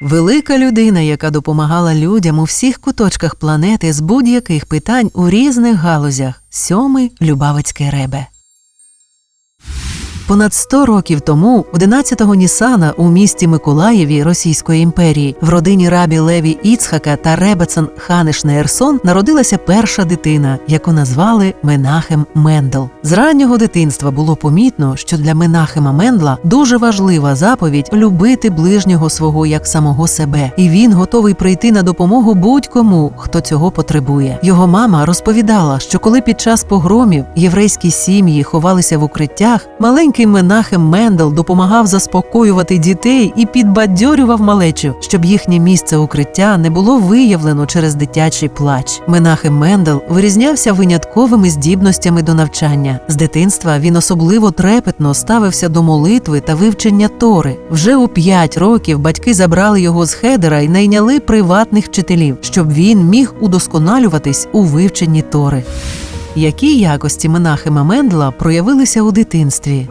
Велика людина, яка допомагала людям у всіх куточках планети з будь-яких питань у різних галузях. Сьомий Любавицький ребе. Понад 100 років тому, 11-го Нісана у місті Миколаєві Російської імперії, в родині рабі Леві Іцхака та Ребецен Ханиш Неерсон народилася перша дитина, яку назвали Менахем Мендел. З раннього дитинства було помітно, що для Менахема Мендла дуже важлива заповідь любити ближнього свого як самого себе, і він готовий прийти на допомогу будь-кому, хто цього потребує. Його мама розповідала, що коли під час погромів єврейські сім'ї ховалися в укриттях, маленький Менахем Мендел допомагав заспокоювати дітей і підбадьорював малечу, щоб їхнє місце укриття не було виявлено через дитячий плач. Менахем Мендел вирізнявся винятковими здібностями до навчання. З дитинства він особливо трепетно ставився до молитви та вивчення Тори. Вже у п'ять років батьки забрали його з хедера і найняли приватних вчителів, щоб він міг удосконалюватись у вивченні Тори. Які якості Менахема Мендла проявилися у дитинстві?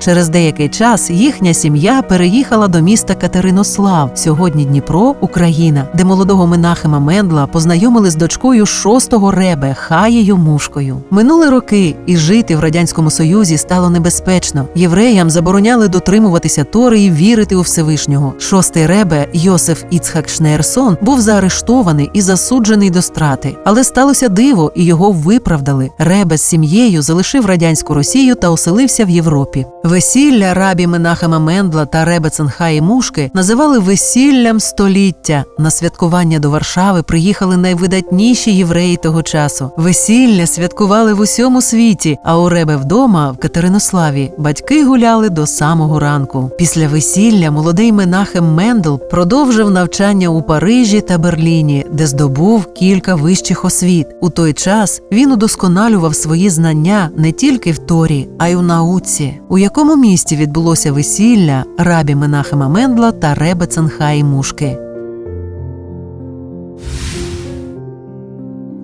Через деякий час їхня сім'я переїхала до міста Катеринослав, сьогодні Дніпро, Україна, де молодого Менахема Мендла познайомили з дочкою шостого ребе Хаєю Мушкою. Минули роки, і жити в радянському союзі стало небезпечно. Євреям забороняли дотримуватися Тори і вірити у Всевишнього. Шостий ребе Йосиф Іцхак Шнеерсон був заарештований і засуджений до страти. Але сталося диво, і його виправдали. Ребе з сім'єю залишив радянську Росію та оселився в Європі. Весілля рабі Менахема Мендла та Ребе Ценхаї Мушки називали весіллям століття. На святкування до Варшави приїхали найвидатніші євреї того часу. Весілля святкували в усьому світі. А у Ребе вдома в Катеринославі батьки гуляли до самого ранку. Після весілля молодий Менахем Мендл продовжив навчання у Парижі та Берліні, де здобув кілька вищих освіт. У той час він удосконалював свої знання не тільки в Торі, а й у науці. У якому місті відбулося весілля рабі Менахема Мендла та Ребе Ценхаї Мушки?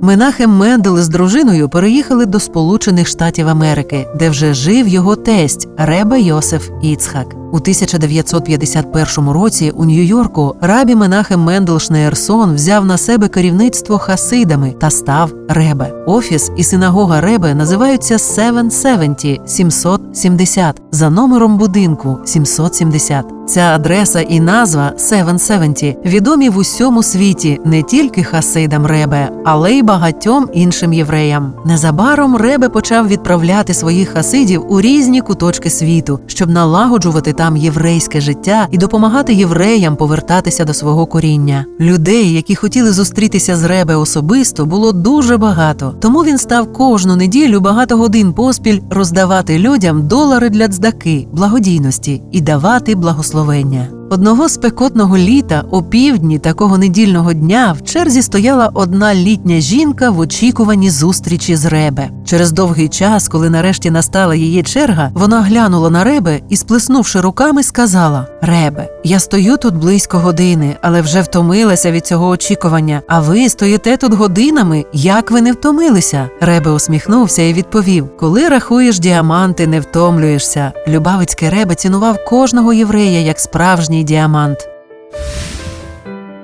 Менахем Мендел з дружиною переїхали до Сполучених Штатів Америки, де вже жив його тесть Ребе Йосиф Іцхак. У 1951 році у Нью-Йорку рабі Менахем Мендел Шнеерсон взяв на себе керівництво хасидами та став Ребе. Офіс і синагога Ребе називаються 770 770 за номером будинку 770. Ця адреса і назва 770 відомі в усьому світі не тільки хасидам Ребе, але й багатьом іншим євреям. Незабаром Ребе почав відправляти своїх хасидів у різні куточки світу, щоб налагоджувати там єврейське життя і допомагати євреям повертатися до свого коріння. Людей, які хотіли зустрітися з Ребе особисто, було дуже багато. Тому він став кожну неділю багато годин поспіль роздавати людям долари для цдаки, благодійності і давати благословення. Одного спекотного літа о півдні такого недільного дня в черзі стояла одна літня жінка в очікуванні зустрічі з Ребе. Через довгий час, коли нарешті настала її черга, вона глянула на Ребе і, сплеснувши руками, сказала: Ребе, я стою тут близько години, але вже втомилася від цього очікування. А ви стоїте тут годинами. Як ви не втомилися? Ребе усміхнувся і відповів: Коли рахуєш діаманти, не втомлюєшся. Любавицький Ребе цінував кожного єврея як справжній діамант.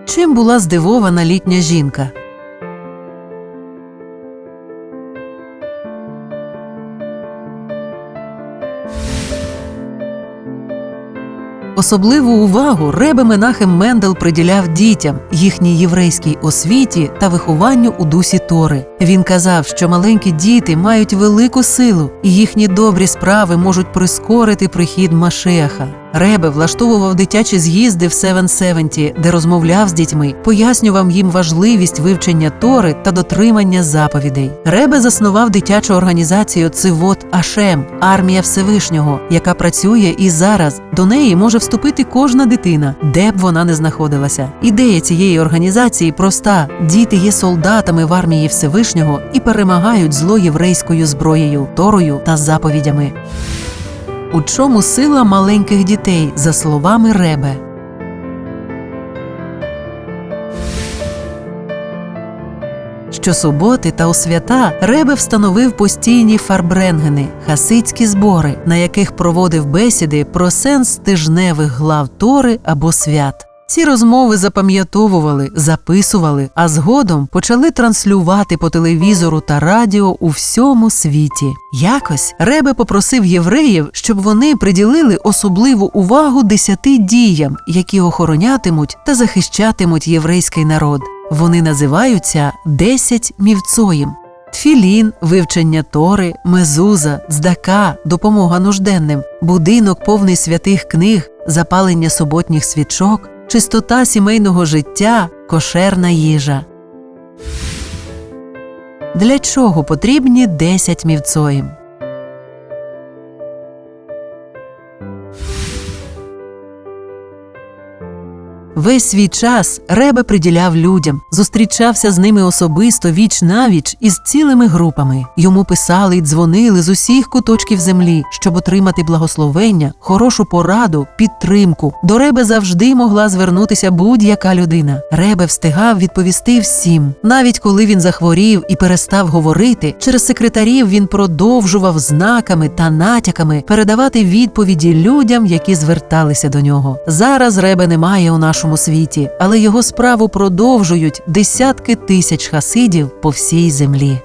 Чим була здивована літня жінка? Особливу увагу Ребе Менахем Мендел приділяв дітям, їхній єврейській освіті та вихованню у дусі Тори. Він казав, що маленькі діти мають велику силу, і їхні добрі справи можуть прискорити прихід Машеха. Ребе влаштовував дитячі з'їзди в 770, де розмовляв з дітьми, пояснював їм важливість вивчення Тори та дотримання заповідей. Ребе заснував дитячу організацію Цивот Ашем, армія Всевишнього, яка працює і зараз. До неї може вступити кожна дитина, де б вона не знаходилася. Ідея цієї організації проста: діти є солдатами в армії Всевишнього і перемагають зло єврейською зброєю, торою та заповідями. У чому сила маленьких дітей, за словами Ребе? Щосуботи та у свята Ребе встановив постійні фарбренгени, хасидські збори, на яких проводив бесіди про сенс тижневих глав Тори або свят. Ці розмови запам'ятовували, записували, а згодом почали транслювати по телевізору та радіо у всьому світі. Якось Ребе попросив євреїв, щоб вони приділили особливу увагу десяти діям, які охоронятимуть та захищатимуть єврейський народ. Вони називаються десять мівцоїм. Тфілін, вивчення тори, мезуза, здака, допомога нужденним, будинок повний святих книг, запалення суботніх свічок, чистота сімейного життя, кошерна їжа. Для чого потрібні 10 мівцоїм? Весь свій час Ребе приділяв людям, зустрічався з ними особисто віч навіч із цілими групами. Йому писали й дзвонили з усіх куточків землі, щоб отримати благословення, хорошу пораду, підтримку. До Ребе завжди могла звернутися будь-яка людина. Ребе встигав відповісти всім. Навіть коли він захворів і перестав говорити, через секретарів він продовжував знаками та натяками передавати відповіді людям, які зверталися до нього. Зараз Ребе немає у нашому світі, але його справу продовжують десятки тисяч хасидів по всій землі.